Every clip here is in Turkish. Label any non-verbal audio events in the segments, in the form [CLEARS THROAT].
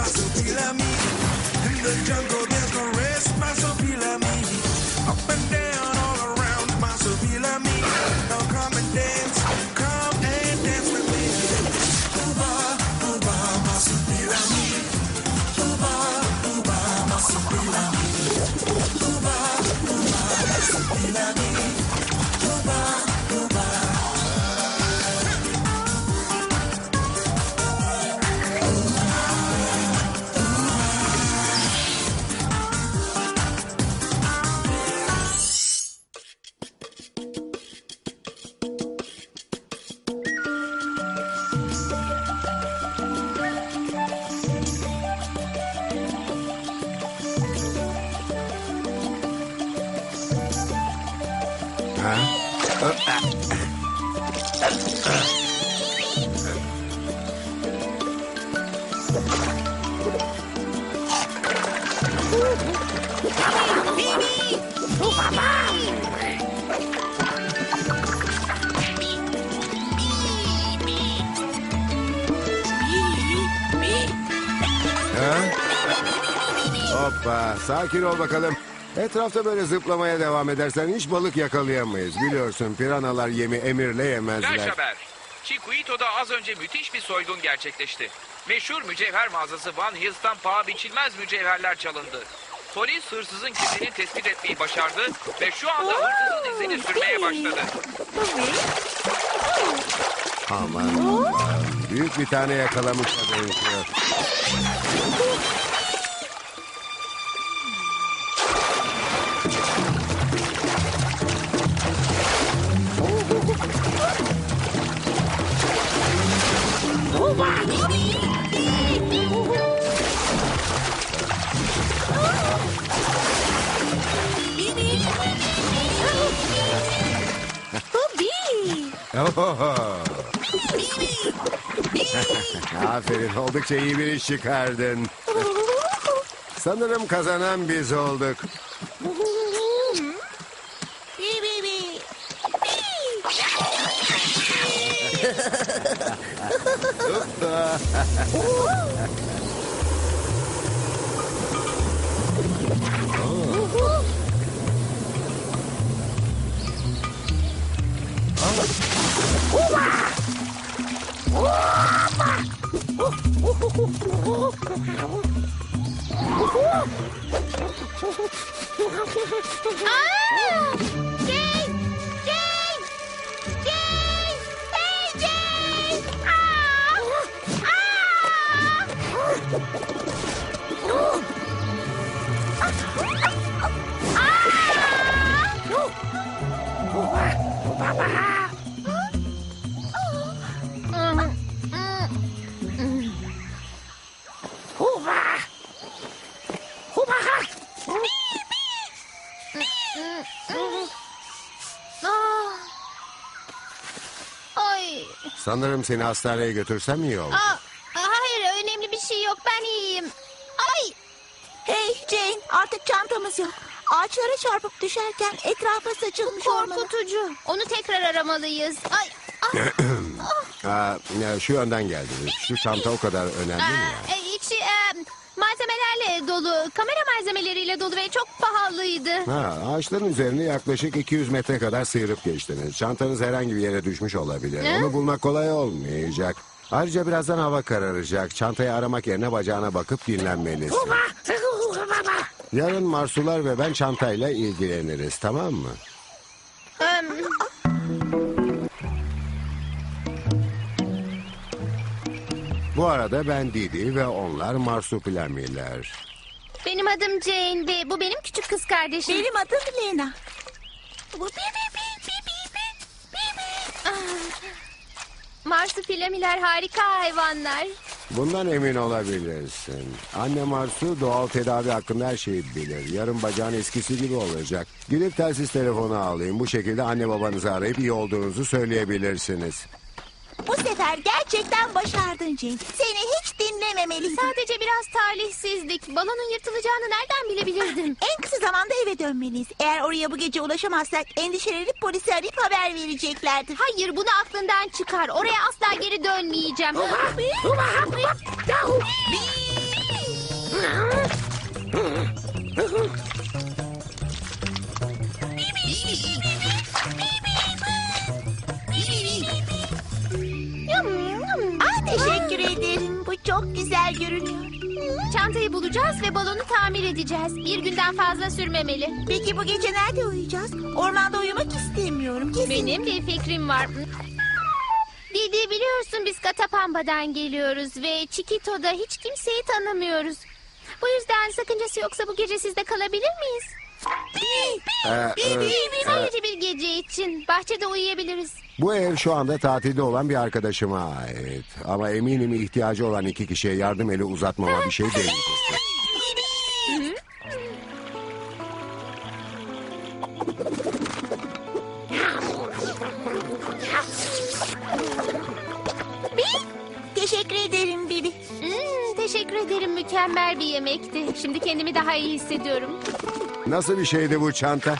más sutil a mí, en el llanto Hoppa, sakin ol bakalım. Etrafta böyle zıplamaya devam edersen hiç balık yakalayamayız. Biliyorsun piranalar yemi emirle yemezler. Flash haber. Chiquito'da az önce müthiş bir soygun gerçekleşti. Meşhur mücevher mağazası Van Hills'tan paha biçilmez mücevherler çalındı. Polis hırsızın kimliğini tespit etmeyi başardı ve şu anda hırsızın izini sürmeye başladı. Aman Allah'ım, büyük bir tane yakalamışa benziyor. Oho. [LAUGHS] Aferin, oldukça iyi bir iş çıkardın. [LAUGHS] Sanırım kazanan biz olduk. Aa! Ay! Sanırım seni hastaneye götürsem iyi olur. Aa, hayır önemli bir şey yok ben iyiyim. Ay! Hey Jane artık çantamız yok. Ağaçlara çarpıp düşerken etrafa saçılmış olmalı. Korkutucu. Onu tekrar aramalıyız. Ay! Ah! [CLEARS THROAT] Aa, ya şu yönden geldiniz. Şu çanta o kadar önemli mi ya? e, içi e, malzemelerle dolu, kamera malzemeleriyle dolu ve çok pahalıydı. Ha, ağaçların üzerine yaklaşık 200 metre kadar sıyırıp geçtiniz. Çantanız herhangi bir yere düşmüş olabilir. Ne? Onu bulmak kolay olmayacak. Ayrıca birazdan hava kararacak. Çantayı aramak yerine bacağına bakıp dinlenmelisin. Yarın Marsular ve ben çantayla ilgileniriz tamam mı? Bu arada ben Didi ve onlar Marsupilamiler. benim adım Jane ve bu benim küçük kız kardeşim. Benim adım Lena. Marsupilamiler harika hayvanlar. Bundan emin olabilirsin. Anne Marsu doğal tedavi hakkında her şeyi bilir. Yarın bacağın eskisi gibi olacak. Gidip telsiz telefonu alayım. Bu şekilde anne babanızı arayıp iyi olduğunuzu söyleyebilirsiniz. Bu sefer gerçekten başardın Jane. Seni hiç dinlememelisin. Sadece biraz talihsizlik. Balonun yırtılacağını nereden bilebilirdim? [LAUGHS] En kısa zamanda eve dönmeliyiz. Eğer oraya bu gece ulaşamazsak endişelenip polisi arayıp haber vereceklerdir. Hayır bunu aklından çıkar. Oraya asla geri dönmeyeceğim. Çok güzel görünüyor. Çantayı bulacağız ve balonu tamir edeceğiz. Bir günden fazla sürmemeli. Peki bu gece nerede uyuyacağız? Ormanda uyumak istemiyorum. Kesin. Benim bir fikrim var. Didi biliyorsun biz Katapamba'dan geliyoruz ve Chiquito'da hiç kimseyi tanımıyoruz. Bu yüzden sakıncası yoksa bu gece sizde kalabilir miyiz? Ee, e, Sadece bir gece için bahçede uyuyabiliriz. bu ev şu anda tatilde olan bir arkadaşıma ait. Ama eminim ihtiyacı olan iki kişiye yardım eli uzatmama bir şey değil. Teşekkür ederim Bibi. Hmm, teşekkür ederim mükemmel bir yemekti. Şimdi kendimi daha iyi hissediyorum. Nasıl bir şeydi bu çanta?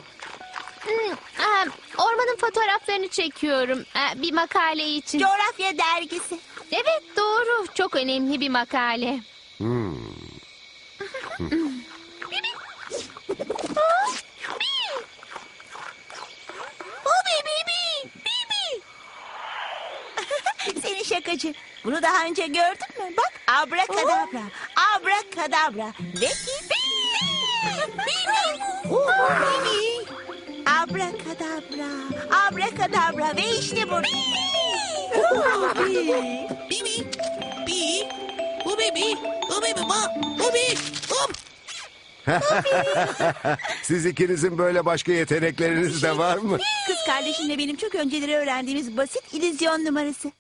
Hmm, ah, ormanın fotoğraflarını çekiyorum ah, bir makale için. Coğrafya dergisi. Evet doğru çok önemli bir makale. Bu Bibi. Bibi. Seni şakacı. Bunu daha önce gördün mü? Bak abrakadabra. Abrakadabra. Ve ki Bibi. Bibi. Abrakadabra. Abrakadabra. Ve işte bu. Oo, Bibi. Bibi, bi, bu bebi, bu bebi, ba, bu bi, hop. [LAUGHS] Siz ikinizin böyle başka yetenekleriniz de var mı? Kız kardeşimle benim çok önceleri öğrendiğimiz basit illüzyon numarası.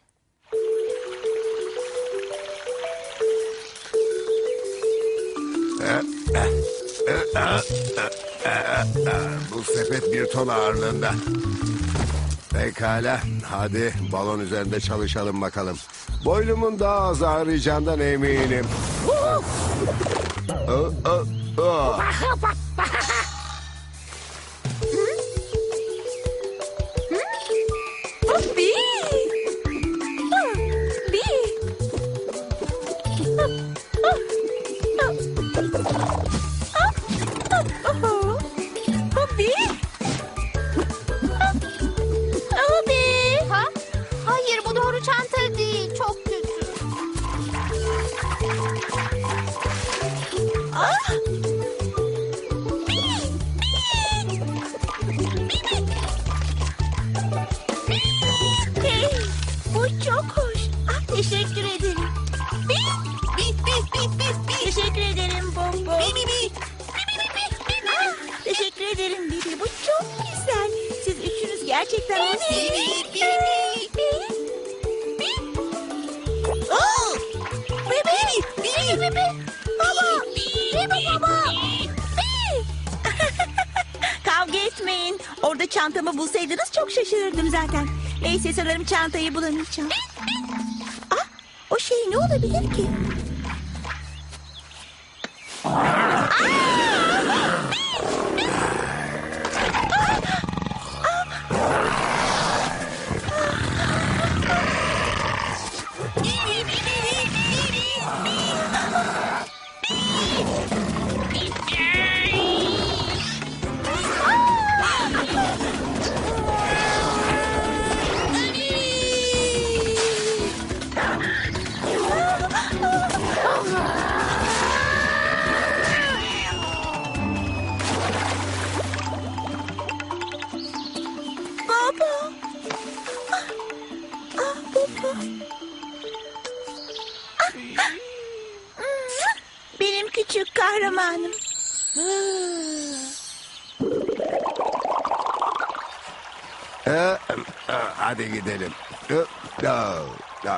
Bu sepet bir ton ağırlığında. Pekala, hadi balon üzerinde çalışalım bakalım. Boynumun daha az ağrıyacağından eminim. Aa, aa, aa. Orada çantamı bulsaydınız çok şaşırırdım zaten. Neyse sanırım çantayı bulamayacağım. Ah, o şey ne olabilir ki?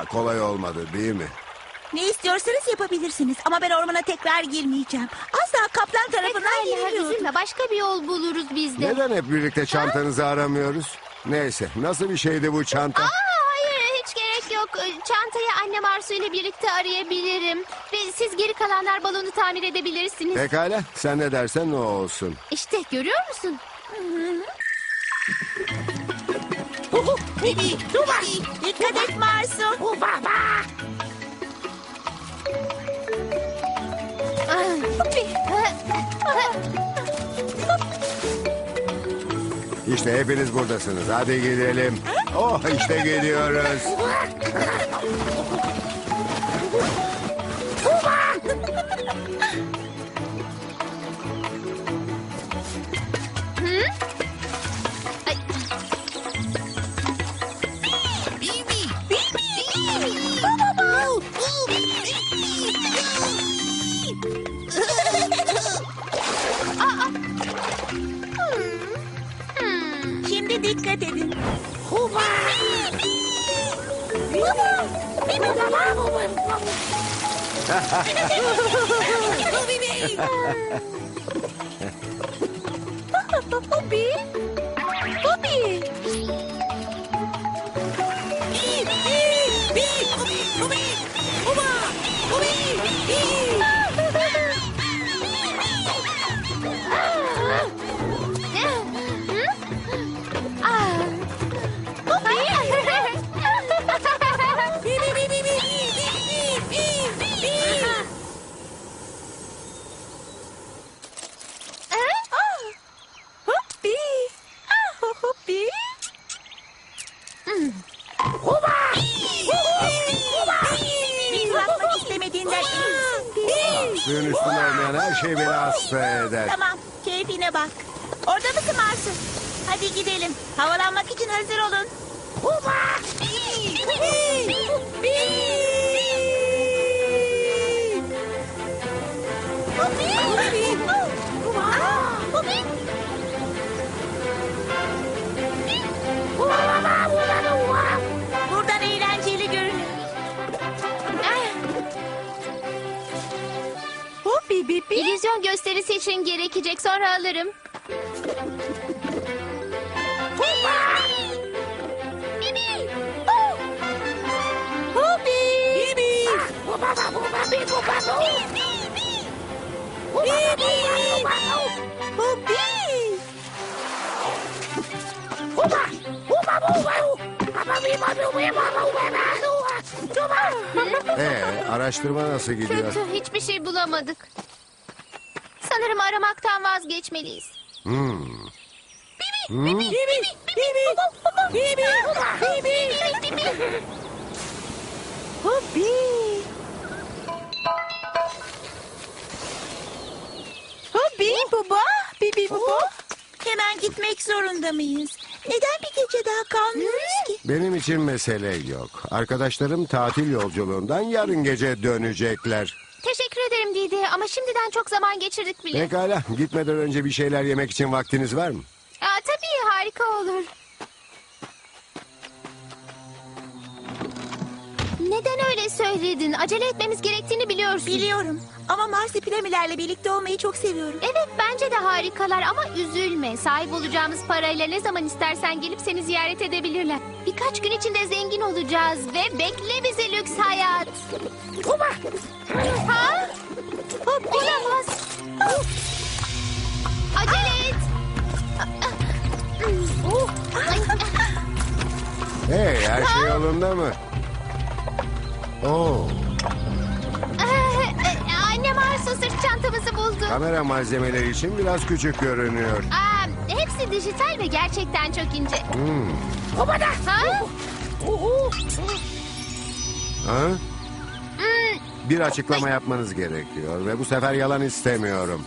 Kolay olmadı değil mi? Ne istiyorsanız yapabilirsiniz ama ben ormana tekrar girmeyeceğim. Asla kaplan tarafından Pekala girmiyorum. üzülme başka bir yol buluruz biz de. Neden hep birlikte çantanızı aramıyoruz? Neyse, nasıl bir şeydi bu çanta? Aa, hayır hiç gerek yok. Çantayı annem Arzu ile birlikte arayabilirim. Ve siz geri kalanlar balonu tamir edebilirsiniz. Pekala, sen ne dersen o olsun. İşte görüyor musun? Bibi, duvar, Dikkat et Marsu. baba. İşte hepiniz buradasınız. Hadi gidelim. Oh işte geliyoruz. Gerekecek sonra alırım. Ee, araştırma nasıl gidiyor? Kötü hiçbir şey bulamadık. Sanırım aramaktan vazgeçmeliyiz. Hmm. Hoppi. Hoppi baba. Bibi baba. Hemen gitmek zorunda mıyız? Neden bir gece daha kalmıyoruz ki? Benim için mesele yok. Arkadaşlarım tatil yolculuğundan yarın gece dönecekler. Teşekkür ederim Didi ama şimdiden çok zaman geçirdik bile. Pekala, gitmeden önce bir şeyler yemek için vaktiniz var mı? Aa, tabii harika olur. Neden öyle söyledin? Acele etmemiz gerektiğini biliyorsun. Biliyorum ama marsupilamilerle birlikte olmayı çok seviyorum. Evet bence de harikalar ama üzülme. Sahip olacağımız parayla ne zaman istersen gelip seni ziyaret edebilirler. Birkaç gün içinde zengin olacağız ve bekle bizi lüks hayat. Ha? Olamaz. Acele et. Hey, her şey yolunda mı? Oo, Annem Arsu sırt çantamızı buldu. kamera malzemeleri için biraz küçük görünüyor. Aa, hepsi dijital ve gerçekten çok ince. Hmm. Ha? Ha? Hmm, Bir açıklama yapmanız gerekiyor ve bu sefer yalan istemiyorum.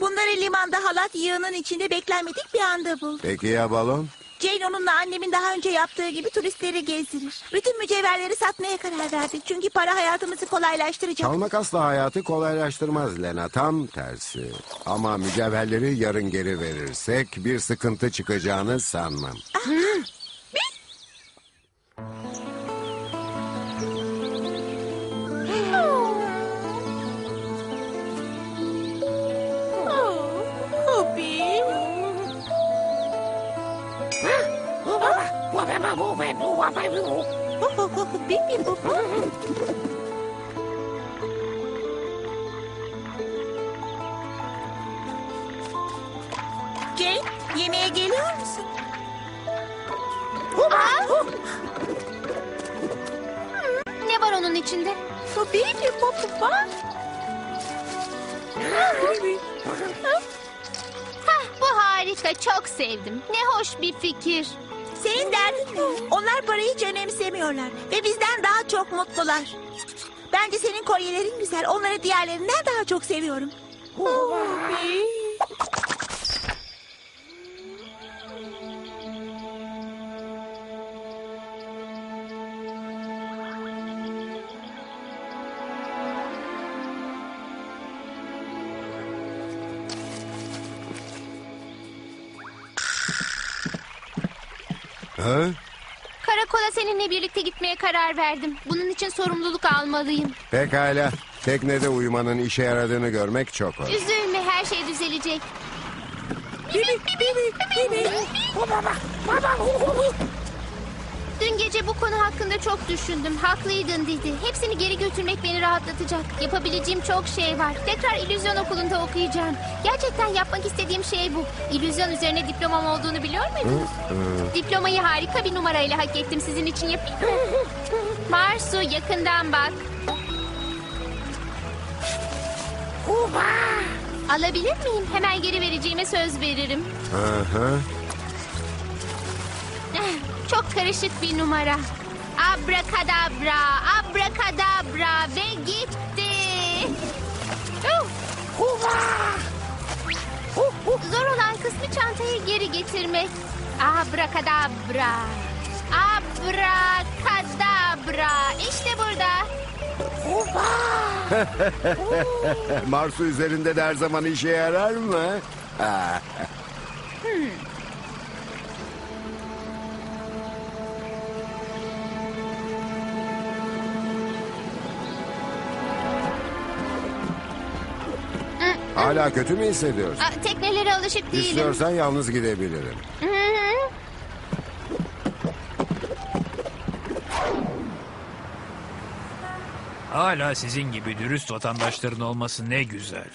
Bunları limanda halat yığının içinde beklenmedik bir anda bulduk. Peki ya balon? Jane onunla annemin daha önce yaptığı gibi turistleri gezdirir. Bütün mücevherleri satmaya karar verdik. Çünkü para hayatımızı kolaylaştıracak. Çalmak asla hayatı kolaylaştırmaz Lena. Tam tersi. Ama mücevherleri yarın geri verirsek bir sıkıntı çıkacağını sanmam. Hoppi. Jane, yemeğe geliyor musun? Ne var onun içinde? Benim baba. Hah, bu harika. Çok sevdim. Ne hoş bir fikir. Senin derdin ne? Onlar parayı hiç önemsemiyorlar. Ve bizden daha çok mutlular. Bence senin kolyelerin güzel. Onları diğerlerinden daha çok seviyorum. Ha? Karakola seninle birlikte gitmeye karar verdim. Bunun için sorumluluk almalıyım. Pekala. Teknede uyumanın işe yaradığını görmek çok hoş. Üzülme her şey düzelecek. Dün gece bu konu hakkında çok düşündüm. Haklıydın dedi. Hepsini geri götürmek beni rahatlatacak. Yapabileceğim çok şey var. Tekrar illüzyon okulunda okuyacağım. Gerçekten yapmak istediğim şey bu. İllüzyon üzerine diplomam olduğunu biliyor muydunuz? Diplomayı harika bir numarayla hak ettim. Sizin için yapayım mı? [LAUGHS] Marsu yakından bak. Alabilir miyim? Hemen geri vereceğime söz veririm. Hı hı. Karışık bir numara. Abrakadabra, abrakadabra ve gitti. Uh! Zor olan kısmı çantayı geri getirmek. Abrakadabra. Abrakadabra. İşte burada. [LAUGHS] Marsu üzerinde de her zaman işe yarar mı? Ha. Hala kötü mü hissediyorsun? Aa, teknelere alışık değilim. İstiyorsan yalnız gidebilirim. Hı hı. Hala sizin gibi dürüst vatandaşların olması ne güzel.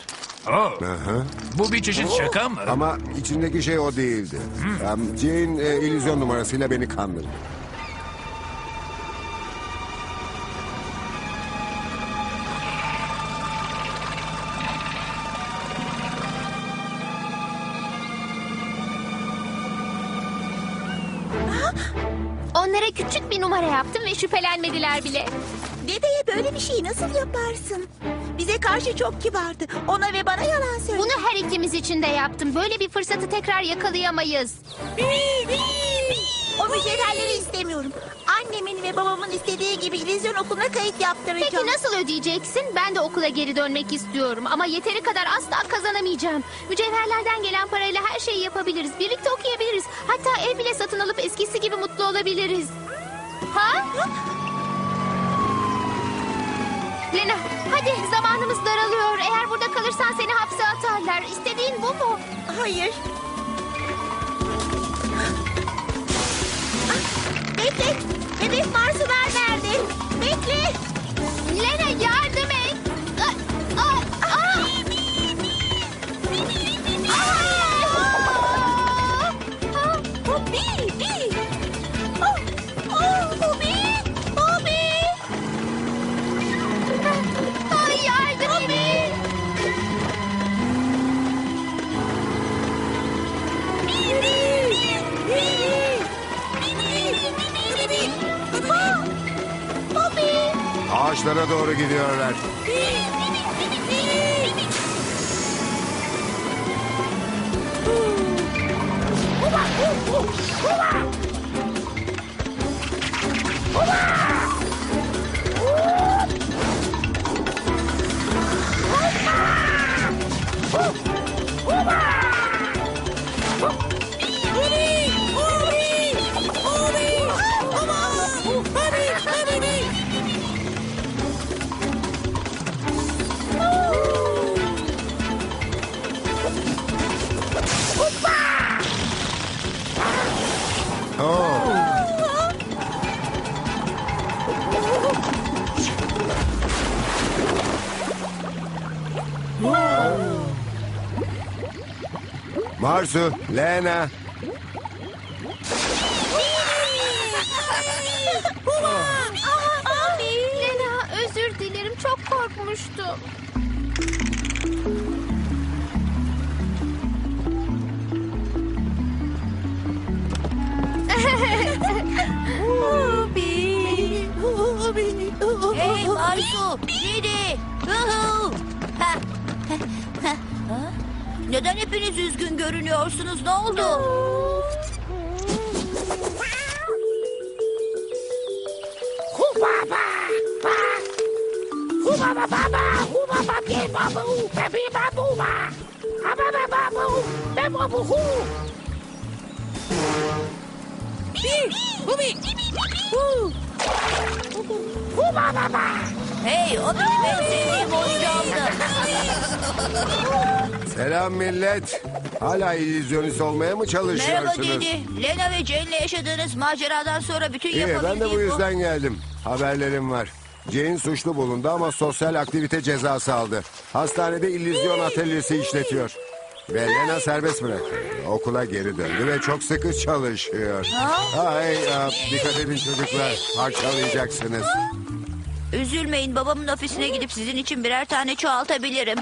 Oh, Hı hı. bu bir çeşit şaka mı? Ama içindeki şey o değildi. Um, Jane e, illüzyon numarasıyla beni kandırdı. Numara yaptım ve şüphelenmediler bile. Dedeye böyle bir şeyi nasıl yaparsın? Bize karşı çok kibardı. Ona ve bana yalan söyledi. Bunu her ikimiz için de yaptım. Böyle bir fırsatı tekrar yakalayamayız. O mücevherleri istemiyorum. Annemin ve babamın istediği gibi illüzyon okuluna kayıt yaptıracağım. Peki nasıl ödeyeceksin? Ben de okula geri dönmek istiyorum ama yeteri kadar asla kazanamayacağım. Mücevherlerden gelen parayla her şeyi yapabiliriz. Birlikte okuyabiliriz. Hatta ev bile satın alıp eskisi gibi mutlu olabiliriz. Ha? Lena, hadi zamanımız daralıyor. Eğer burada kalırsan seni hapse atarlar. İstediğin bu mu? Hayır. Ah, Bekle. Bebek Marsular nerede? Bekle. Lena yardım et. korkusu. Lena. Abi, Lena özür dilerim çok korkmuştum. Neden hepiniz üzgün görünüyorsunuz? Ne oldu? Hey, o benim en sevdiğim oyuncağımdı. [LAUGHS] Selam millet. Hala illüzyonist olmaya mı Merhaba çalışıyorsunuz? Didi. Lena ve Jane'le yaşadığınız maceradan sonra bütün İyi ben de bu yapabildiğim yüzden geldim. Haberlerim var. Jane suçlu bulundu ama sosyal aktivite cezası aldı. Hastanede illüzyon atölyesi işletiyor. Ve Lena serbest bırakıldı. Okula geri döndü ve çok sıkı çalışıyor. Ay, aa, dikkat edin çocuklar. Parçalayacaksınız. Üzülmeyin babamın ofisine gidip sizin için birer tane çoğaltabilirim.